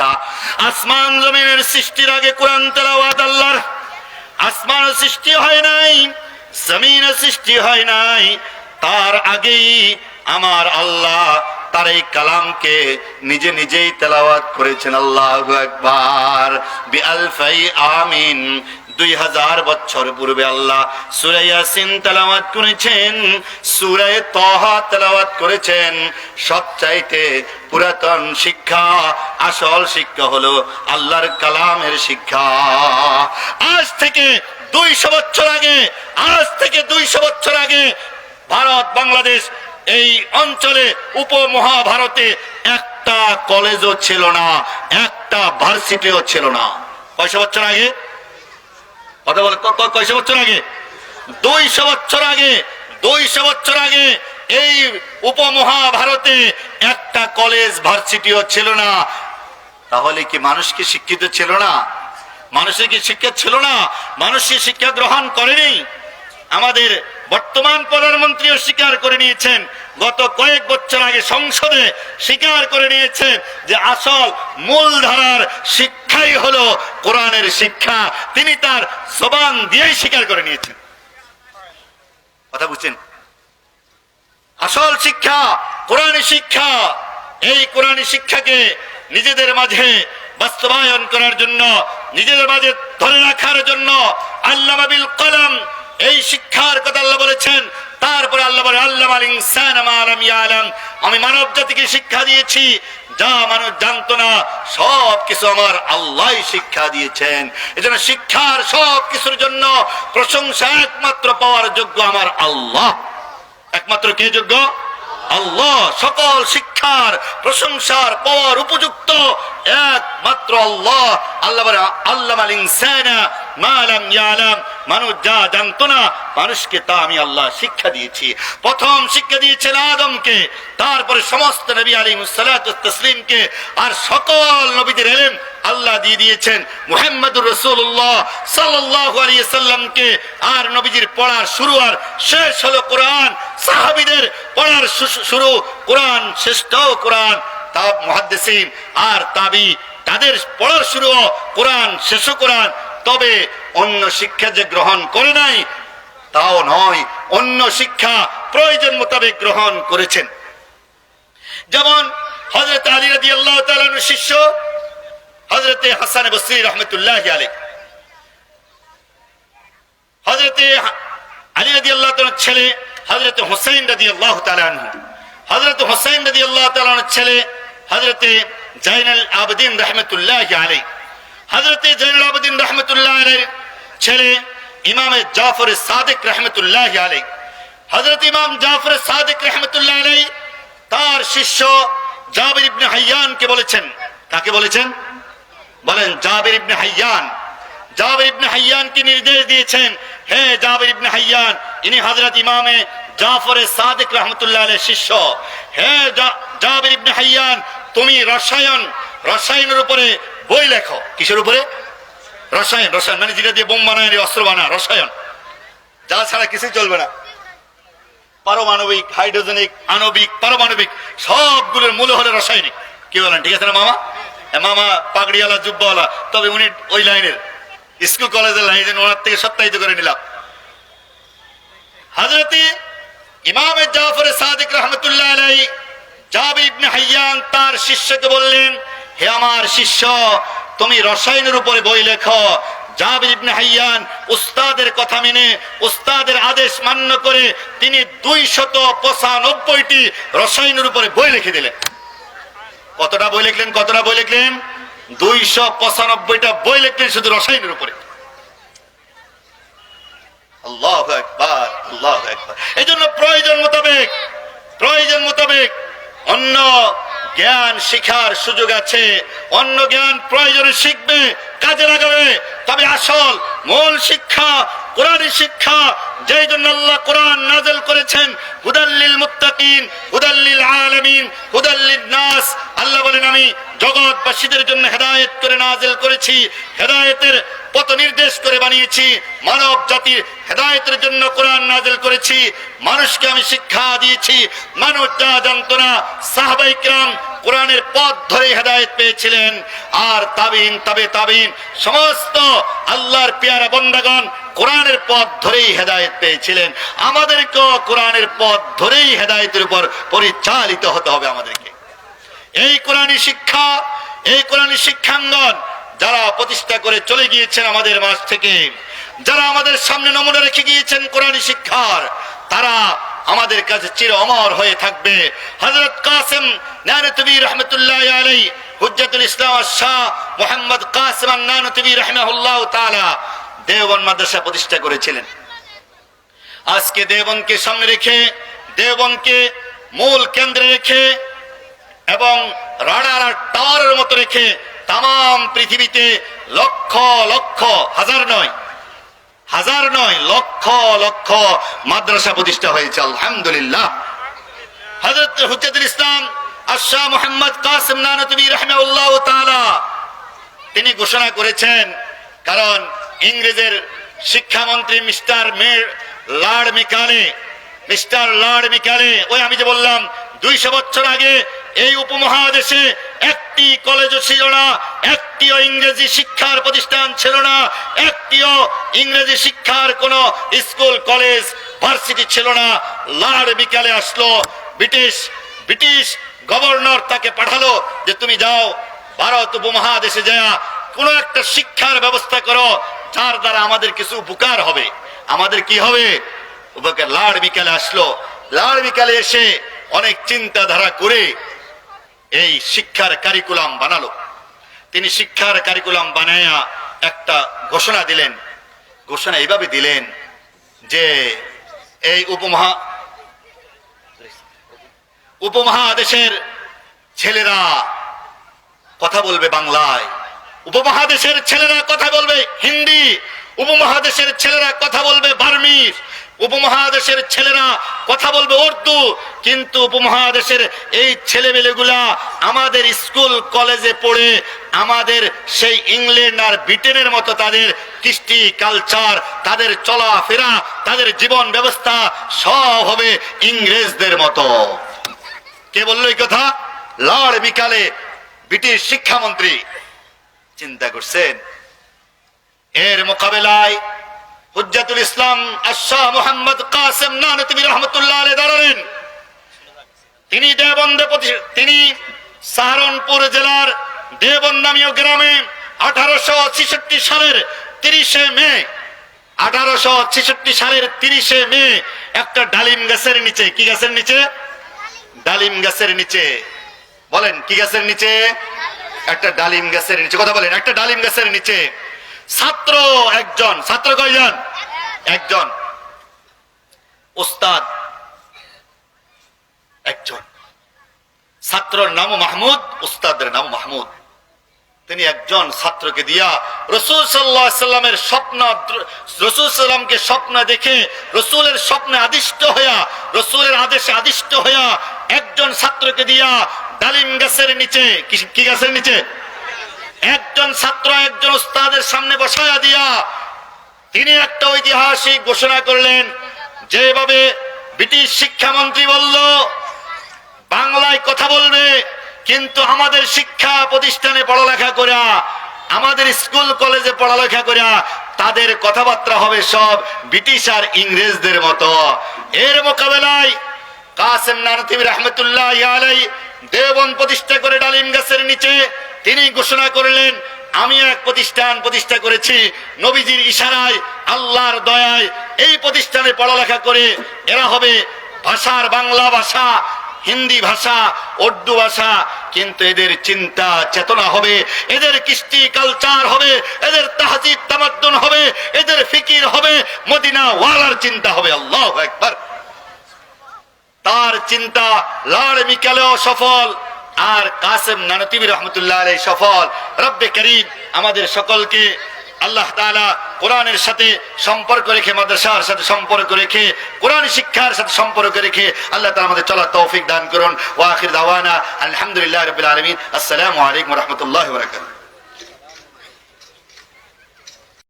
শিক্ষা আসমান জমিনের সৃষ্টির আগে কোরআন তেলাওয়াত আল্লাহর। আসমান সৃষ্টি হয় নাই, জমিন সৃষ্টি হয় নাই। তার আগেই আমার আল্লাহ তার এই কালামকে নিজে নিজেই তেলাওয়াত করেছেন, আল্লাহ একবার বিআলফাই আমিন দুই হাজার বছর পূর্বে আল্লাহ সুরে ইয়াসিন তেলাওয়াত করেছেন সুরাই তহা তেলাওয়াত করেছেন। সবচাইতে পুরাতন শিক্ষা, আসল শিক্ষা হলো আল্লাহর কালামের শিক্ষা। আজ থেকে দুইশো বছর আগে, আজ থেকে দুইশো বছর আগে ভারত, বাংলাদেশ এই অঞ্চলে উপমহাভারতে একটা কলেজও ছিল না, একটা ভার্সিটিও ছিল না। কয়শো বছর আগে? কথা বলে কয়শো বছর আগে? দুইশো বছর আগে, দুইশো বছর আগে এই উপমহাভারতে একটা কলেজ ভার্সিটিও ছিল না। তাহলে কি মানুষ কি শিক্ষিত ছিল না? মানুষের কি শিক্ষা ছিল না? মানুষ কি শিক্ষা গ্রহণ করেনি? আমাদের বর্তমান প্রধানমন্ত্রীও স্বীকার করে নিয়েছেন, গত কয়েক বছর আগে সংসদে স্বীকার করে নিয়েছেন যে আসল মূলধারার শিক্ষাই হলো কোরআনের শিক্ষা। তিনি তার জবান দিয়েই স্বীকার করে নিয়েছেন। কথা বুঝছেন? আসল শিক্ষা, কোরআনী শিক্ষা। এই কোরআনী শিক্ষাকে নিজেদের মাঝে বাস্তবায়ন করার জন্য, নিজেদের মাঝে ধরে রাখার জন্য আল্লাহ কলম এই শিক্ষার কথা আল্লাহ বলেছেন। তারপরে আল্লাহ বলে আল্লাহ আল ইনসান মা লাম ইয়ালাম। আমি মানব জাতিকে শিক্ষা দিয়েছি যা মানুষ জানতো না সব কিছু আমার আল্লাহ শিক্ষা দিয়েছেন। এজন্য শিক্ষার সব কিছুর জন্য প্রশংসা একমাত্র পাওয়ার যোগ্য আমার আল্লাহ। একমাত্র কে যোগ্য? আল্লাহ। সকল শিক্ষার, প্রশংসার পাওয়ার উপযুক্ত একমাত্র আল্লাহ। আল্লাহ আল্লাহ আল ইনসানা মা লাম ইয়ালাম। মানুষ যা জানতো না, মানুষকে তা আমি আল্লাহ শিক্ষা দিয়েছি। প্রথম শিক্ষা দিয়েছেন আদমকে, তারপরে সমস্ত নবী আলী তসলিমকে, আর সকল নবীদের এলেম আল্লাহ দিয়ে দিয়েছেন। মুহাম্মদুর রসুল্লাহ সাল্লাহ আলিয়া সাল্লামকে আর নবীজির পড়ার শুরু আর শেষ হলো কোরআন। সাহাবিদের পড়ার শুরু, কোরআন শ্রেষ্ঠ কোরআন তা মহাদ্দেসিন। আর তাবি, তাদের পড়ার শুরু কোরআন শেষ কোরআন। তবে অন্য শিক্ষা যে গ্রহণ করে নাই, তাও নয়, অন্য শিক্ষা প্রয়োজন মোতাবেক গ্রহণ করেছেন। যেমন হজরত আলী রাজি আল্লাহ শিষ্য হজরতে হাসান বসরি রহমতুল্লাহ আলী হজরতে আলী রাজি আল্লাহ ছেলে হজরত হোসেন রাজি আল্লাহ হজরত হোসেন রাজি আল্লাহ ছেলে হজরতে জাইনাল আবদিন রহমতুল্লাহ আলী হজরতে জাইনাল আবদিন রহমতুল্লাহ আলীর ছেলে ইমামে জাফর সাদেক রহমতুল্লাহ আলী হজরত ইমাম জাফর সাদেক রহমতুল্লাহ আলাই তার শিষ্য জাবির ইবনে হাইয়ানকে বলেছেন। কাকে বলেছেন? বলেন, জাবির ইবনে হাইয়ান। জাবির ইবনে হাইয়ানকে নির্দেশ দিয়েছেন, হে জাবির ইবনে হাইয়ান, ইনি হযরত ইমামে জাফরে সাদিক রহমতুল্লাহ আলাইহির শিষ্য। হে জাবির ইবনে হাইয়ান, তুমি রসায়ন, রসায়নের উপরে বই লেখো। কিসের উপরে? রসায়ন রসায়ন। মানে যেটা দিয়ে বোম বানায় অস্ত্র বানা রসায়ন। যা ছাড়া কিছুই চলবে না। পারমাণবিক, হাইড্রোজেনিক, আণবিক, পারমাণবিক, সবগুলোর মূল হলো রাসায়নিক। কি বলেন, ঠিক আছে না মামা? মামা পাগড়িওয়ালা, জুব্বাওয়ালা, তবে উনি ওই লাইনের। স্কুল, কলেজের লাইন ওনার থেকে সত্যায়িত করে নিলাম। হাজরতি ইমাম জাফর সাদিক রহমতুল্লাহ আলাই জাবির ইবনে হাইয়ান তার শিষ্যকে বললেন হে আমার শিষ্য, তুমি রসায়নের উপরে বই লেখো। জাবির ইবনে হাইয়ান উস্তাদের কথা মেনে উস্তাদের আদেশ মান্য করে তিনি পঁচানব্বইটি বই লিখে দিলেন। কতটা বই লিখলেন, কতটা বই লিখলেন? দুইশো পঁচানব্বইটা বই লিখলেন শুধু রসায়নের উপরে। এই জন্য প্রয়োজন মোতাবেক প্রয়োজন মোতাবেক অন্য জ্ঞান শিখার সুযোগ আছে। অন্য জ্ঞান প্রয়োজনে শিখবে, কাজে লাগাবে। তবে আসল মূল শিক্ষা কোরআন শিক্ষা। যেই জন্য আল্লাহ কোরআন নাজেল করেছেন হুদাল্লিল মুত্তাকিন হুদাল্লিল আলামিন হুদাল্লিল নাস। আল্লাহ বলেন, আমি জগৎবাসীদের জন্য হেদায়েত করে নাজেল করেছি। হেদায়েতের পথ নির্দেশ করে বানিয়েছি, মানব জাতির হেদায়তের জন্য কোরআন নাজেল করেছি, মানুষকে আমি শিক্ষা দিয়েছি, মানুষ যা জানতো না সাহাবাইকরাম কোরআনের পথ ধরে হেদায়ত পেয়েছিলেন। আর তাবিন, তবে তাবিন, সমস্ত আল্লাহর পেয়ারা বন্দাগণ কোরআনের পথ ধরেই হেদায়ত পেয়েছিলেন। আমাদেরকেও কোরআনের পথ ধরেই হেদায়তের উপর পরিচালিত হতে হবে আমাদেরকে। এই কোরআনী শিক্ষা, এই কোরআনী শিক্ষাঙ্গন যারা প্রতিষ্ঠা করে চলে গিয়েছেন আমাদের মাঝ থেকে, যারা আমাদের সামনে নমুনা রেখে গিয়েছেন কোরআনী শিক্ষার, তারা আমাদের কাছে চির অমর হয়ে থাকবে। হযরত কাসিম নানতবী রহমতুল্লাহ আলাই হুজ্জাতুল ইসলাম শাহ মোহাম্মদ কাসিম নানতবী রহমাহুল্লাহ তাআলা দেওবন্দ মাদ্রাসা প্রতিষ্ঠা করেছিলেন। আজকে দেওবন্দকে সামনে রেখে, দেওবন্দকে মূল কেন্দ্রে রেখে এবং রাডার টাওয়ারের মতো রেখে তাম পৃথিবীতে লক্ষ লক্ষ, হাজার নয় হাজার নয়, লক্ষ লক্ষ মাদ্রাসা প্রতিষ্ঠা হয়েছে, আলহামদুলিল্লাহ। হযরত হুজ্জাতুল ইসলাম আশা মোহাম্মদ কাসিম নানতবী রাহমাহুল্লাহ তাআলা, তিনি ঘোষণা করেছেন, কারণ ইংরেজের শিক্ষামন্ত্রী মিস্টার মের, লার্ড মিকালে, মিস্টার লার্ড মিকালে, ওই আমি যে বললাম, দুইশো বছর আগে এই উপমহাদেশে একটি কলেজও ছিল না, একটিও ইংরেজি শিক্ষার প্রতিষ্ঠান ছিল না, একটিও ইংরেজি শিক্ষার কোন স্কুল, কলেজ, ভার্সিটি ছিল না। লার্ড মিকালে আসলো, ব্রিটিশ ব্রিটিশ গভর্নর তাকে পাঠালো যে তুমি যাও, ভারত উপমহাদেশে যা কোনো একটা শিক্ষার ব্যবস্থা করো, যার দ্বারা আমাদের কিছু উপকার হবে। আমাদের কি হবে? লাড় বিকালে আসলো। লাড় বিকালে এসে অনেক চিন্তাধারা করে এই শিক্ষার কারিকুলাম বানালো। তিনি শিক্ষার কারিকুলাম বানায়া একটা ঘোষণা দিলেন। ঘোষণা এইভাবে দিলেন যে এই উপমহা উপমহাদেশের ছেলেরা কথা বলবে বাংলায়। উপমহাদেশের ছেলেরা কথা বলবে হিন্দি। উপমহাদেশের ছেলেরা কথা বলবে বার্মিজ উপমহাদেশের ছেলেরা কথা বলবে উর্দু, কিন্তু উপমহাদেশের এই ছেলেমেলেগুলা আমাদের স্কুল, কলেজে পড়ে আমাদের সেই ইংল্যান্ড আর ব্রিটেনের মতো তাদের কৃষ্টি, কালচার, তাদের চলাফেরা, তাদের জীবন ব্যবস্থা সব হবে ইংরেজদের মতো। কে বলল এই কথা? লর্ড বিকালে ব্রিটিশ শিক্ষামন্ত্রী। চিন্তা করছেন? এর মোকাবেলায় হুজ্জাতুল ইসলাম আশাহ মোহাম্মদ কাসেম নানতবী রহমতুল্লাহ আলাইহি দাঁড়ালেন তিনি দেবন্দে তিনি সাহারনপুর জেলার দেবন্দ নামীয় গ্রামে আঠারোশো ছেষট্টি সালের তিরিশে মে, আঠারোশো ছেষট্টি সালের তিরিশে মে একটা ডালিম গাছের নিচে, কি গাছের নিচে? ডালিম গাছের নিচে। বলেন, কি গাছের নিচে? একটা ডালিম গাছের নিচে। কথা বলেন, একটা ডালিম গাছের নিচে। ছাত্র একজন, ছাত্র কয়জন? একজন ওস্তাদ একজন। ছাত্রর নাম মাহমুদ, উস্তাদের নাম মাহমুদ। তিনি একজন ছাত্রকে দিয়া রসুল সাল্লাহ সাল্লামের স্বপ্ন, রসুল সাল্লামকে স্বপ্ন দেখে রসুলের স্বপ্নে আদিষ্ট হইয়া, রসুলের আদেশে আদিষ্ট হইয়া একজন ছাত্রকে দিয়া ডালিম গাছের নিচে কি- গাছের নিচে? একজন ছাত্র একজন উস্তাদের সামনে বসায়া দিয়া তিনি একটা ঐতিহাসিক ঘোষণা করলেন, যেভাবে ব্রিটিশ শিক্ষামন্ত্রী বলল, বাংলায় কথা বলবে, কিন্তু আমাদের শিক্ষা প্রতিষ্ঠানে পড়ালেখা করা আমাদের স্কুল, কলেজে পড়ালেখা করা তাদের কথাবার্তা হবে সব ব্রিটিশ আর ইংরেজদের মতো। এর মোকাবেলায় কাসেম নানতিব রহমতুল্লাহ আলাই দেবন প্রতিষ্ঠা করে ডালিম গাছের নিচে তিনি ঘোষণা করলেন আমি এক প্রতিষ্ঠান প্রতিষ্ঠা করেছি নবীজির ইশারায়, আল্লাহর দয়ায়। এই প্রতিষ্ঠানে পড়ালেখা করে এরা হবে ভাষার বাংলা ভাষা, হিন্দি ভাষা, উর্দু ভাষা। কিন্তু এদের চিন্তা, চেতনা হবে, এদের কৃষ্টি কালচার হবে, এদের তাহাজিদ তামাদ্দুন হবে, এদের ফিকির হবে মদিনা ওয়ালার চিন্তা হবে। আল্লাহ একবার তার চিন্তা লাড় মিকালেও সফল। আর কাসেম নানতিবি রহমতুল্লাহ আলাই সফল, রব্বে করিম আমাদের সকলকে আল্লাহ তালা কোরআনের সাথে সম্পর্ক রেখে, মাদ্রাসার সাথে সম্পর্ক রেখে, কোরআন শিক্ষার সাথে সম্পর্ক রেখে আল্লাহ তালা আমাদের চলার তৌফিক দান করুন। ওয়াখির দাওয়ানা আলহামদুলিল্লাহ রবিল আলমিন। আসসালামু আলাইকুম রহমতুল্লাহ বারাকাতুহু।